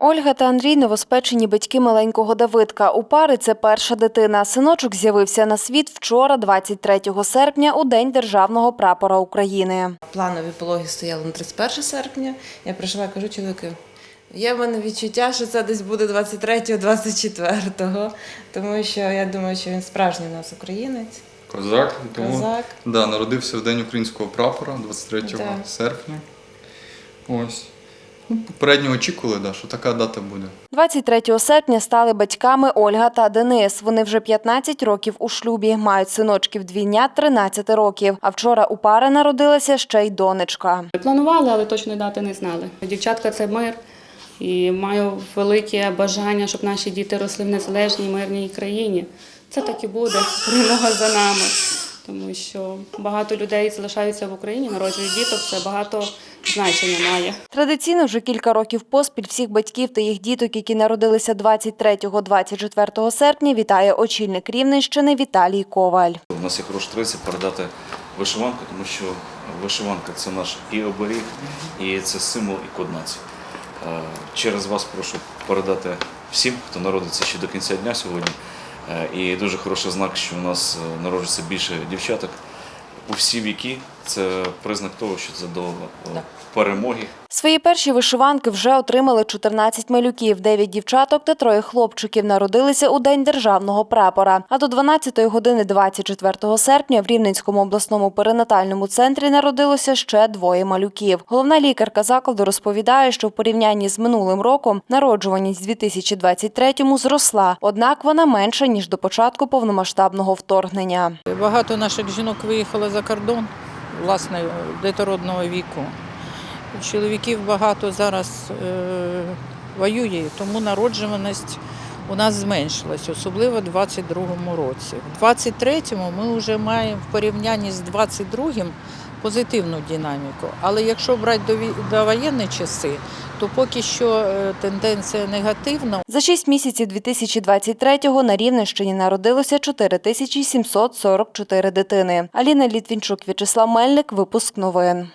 Ольга та Андрій новоспечені батьки маленького Давидка. У пари це перша дитина. Синочок з'явився на світ вчора, 23 серпня, у день державного прапора України. Планові пологи стояли на 31 серпня. Я прийшла і кажу чоловіку, є в мене відчуття, що це десь буде 23-24, тому що я думаю, що він справжній у нас українець. Козак, тому Козак. Да, народився в день українського прапора, 23 Да. серпня. Ось. Ну, попередньо очікували, да, що така дата буде. 23 серпня стали батьками Ольга та Денис. Вони вже 15 років у шлюбі, мають синочків двійнят 13 років. А вчора у пари народилася ще й донечка. Планували, але точної дати не знали. Дівчатка це мир. І маю велике бажання, щоб наші діти росли в незалежній мирній країні. Це так і буде. Перемога за нами. Тому що багато людей залишаються в Україні, народжують діток, це багато значення має. Традиційно вже кілька років поспіль всіх батьків та їх діток, які народилися 23-24 серпня, вітає очільник Рівненщини Віталій Коваль. У нас є хороша традиція передати вишиванку, тому що вишиванка це наш і оберіг, і це символ і код нації. Е, Через вас прошу передати всім, хто народиться ще до кінця дня сьогодні. Е, І дуже хороший знак, що у нас е, народжується більше дівчаток у всі віки. Це признак того, що це до перемоги. Свої перші вишиванки вже отримали 14 малюків, 9 дівчаток та троє хлопчиків народилися у День державного прапора. А до 12 години 24 серпня в Рівненському обласному перинатальному центрі народилося ще двоє малюків. Головна лікарка закладу розповідає, що в порівнянні з минулим роком народжуваність в 2023-му зросла, однак вона менша ніж до початку повномасштабного вторгнення. Багато наших жінок виїхало за кордон, власне, детородного віку. Чоловіків багато зараз е, воює, тому народжуваність у нас зменшилась, особливо в 22-му році. В 23-му ми вже маємо в порівнянні з 22-м позитивну динаміку. Але якщо брати до, воєнні часи, то поки що е, тенденція негативна. За 6 місяців 2023-го на Рівненщині народилося 4744 дитини. Аліна Літвінчук, В'ячеслав Мельник. Випуск новин.